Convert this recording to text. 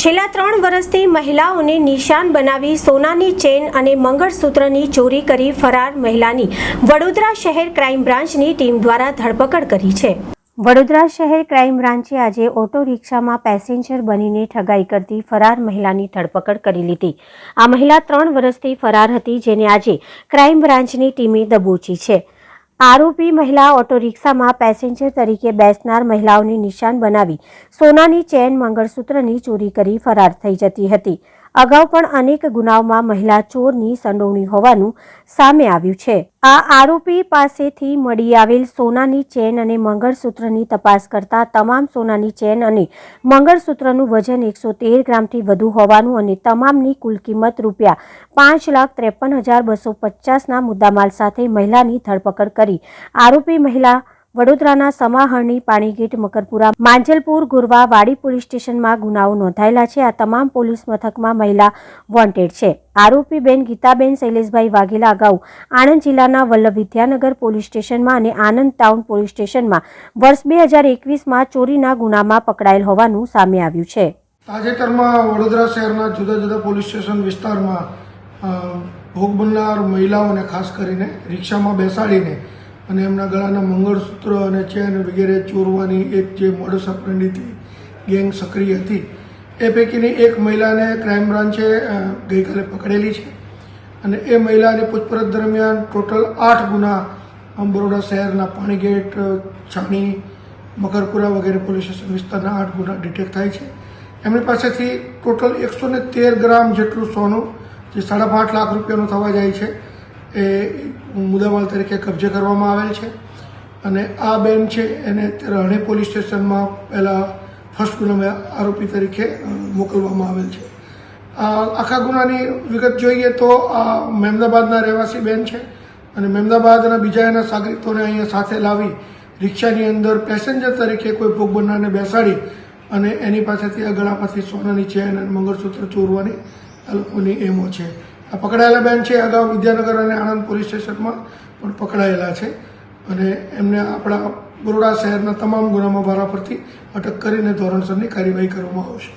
છેલ્લા ત્રણ વર્ષથી મહિલાઓને નિશાન બનાવી સોનાની ચેન અને મંગળસૂત્રની ચોરી કરી ફરાર મહિલાની વડોદરા શહેર ક્રાઇમ બ્રાન્ચની ટીમ દ્વારા ધરપકડ કરી છે. વડોદરા શહેર ક્રાઇમ બ્રાન્ચે આજે ઓટો રિક્ષામાં પેસેન્જર બનીને ઠગાઈ કરતી ફરાર મહિલાની ધરપકડ કરી લીધી. આ મહિલા ત્રણ વર્ષથી ફરાર હતી, જેને આજે ક્રાઇમ બ્રાન્ચની ટીમે દબોચી છે. આરોપી મહિલા ઓટો રિક્ષામાં પેસેન્જર તરીકે બેસનાર મહિલાઓને નિશાન બનાવી સોનાની ચેન મંગળસૂત્રની ચોરી કરી ફરાર થઈ જતી હતી. અગાઉ પણ અનેક ગુનાઓમાં મહિલા ચોરની સંડોવણી હોવાનું સામે આવ્યું છે. આ આરોપી પાસેથી મળી આવેલ સોનાની ચેન અને મંગળસૂત્રની તપાસ કરતા તમામ સોનાની ચેન અને મંગળસૂત્રનું વજન એકસો તેર ગ્રામથી વધુ હોવાનું અને તમામની કુલ કિંમત રૂપિયા પાંચ લાખ ત્રેપન હજાર બસો પચાસના મુદ્દામાલ સાથે મહિલાની ધરપકડ કરી આરોપી મહિલા વડોદરાના સમાહરણી પાણીગેટ મકરપુરા માંજલપુર ગુરવા વાડી પોલીસ સ્ટેશનમાં ગુનાઓ નોંધાયેલા છે. આ તમામ પોલીસ મથકમાં મહિલા વોન્ટેડ છે. આરોપી બેન ગીતાબેન શૈલેષભાઈ વાઘેલા અગાઉ આણંદ જિલ્લાના વલ્લભ વિદ્યાનગર પોલીસ સ્ટેશનમાં અને આનંદ ટાઉન પોલીસ સ્ટેશનમાં વર્ષ બે હજાર એકવીસમાં ચોરીના ગુનામાં પકડાયેલ હોવાનું સામે આવ્યું છે. તાજેતરમાં વડોદરા શહેરના જુદા જુદા પોલીસ સ્ટેશન વિસ્તારમાં ભોગ બનનાર મહિલાઓને ખાસ કરીને રિક્ષામાં બેસાડીને અને એમના ગળાના મંગળસૂત્ર અને ચેન વગેરે ચોરવાની એક જે મોડસ ઓપરેન્ડીથી ગેંગ સક્રિય હતી, એ પૈકીની એક મહિલાને ક્રાઇમ બ્રાન્ચે ગઈકાલે પકડેલી છે. અને એ મહિલાની પૂછપરછ દરમિયાન ટોટલ આઠ ગુના બરોડા શહેરના પાણીગેટ છાણી, મકરપુરા વગેરે પોલીસ સ્ટેશન વિસ્તારના આઠ ગુના ડિટેક્ટ થાય છે. એમની પાસેથી ટોટલ એકસો તેર ગ્રામ જેટલું સોનું, જે સાડા પાંચ લાખ રૂપિયાનું થવા જાય છે એ મુદ્દામાલ તરીકે કબજે કરવામાં આવેલ છે. અને આ બેન છે, એને અત્યારે પોલીસ સ્ટેશનમાં પહેલાં ફર્સ્ટ ગુનામાં આરોપી તરીકે મોકલવામાં આવેલ છે. આ આખા ગુનાની વિગત જોઈએ તો આ મહેમદાબાદના રહેવાસી બેન છે અને મહેમદાબાદના બીજા એના સાગરિકોને અહીંયા સાથે લાવી રિક્ષાની અંદર પેસેન્જર તરીકે કોઈ ભોગ બનનારને બેસાડી અને એની પાસેથી આ ગળામાંથી સોનાની ચેન અને મંગળસૂત્ર ચોરવાની આ લોકોની એમો છે. આ પકડાયેલા બેન છે અગાઉ વિદ્યાનગર અને આણંદ પોલીસ સ્ટેશનમાં પણ પકડાયેલા છે. અને એમને આપણા બરોડા શહેરના તમામ ગુનામાં વારાફરતી અટક કરીને ધોરણસરની કાર્યવાહી કરવામાં આવશે.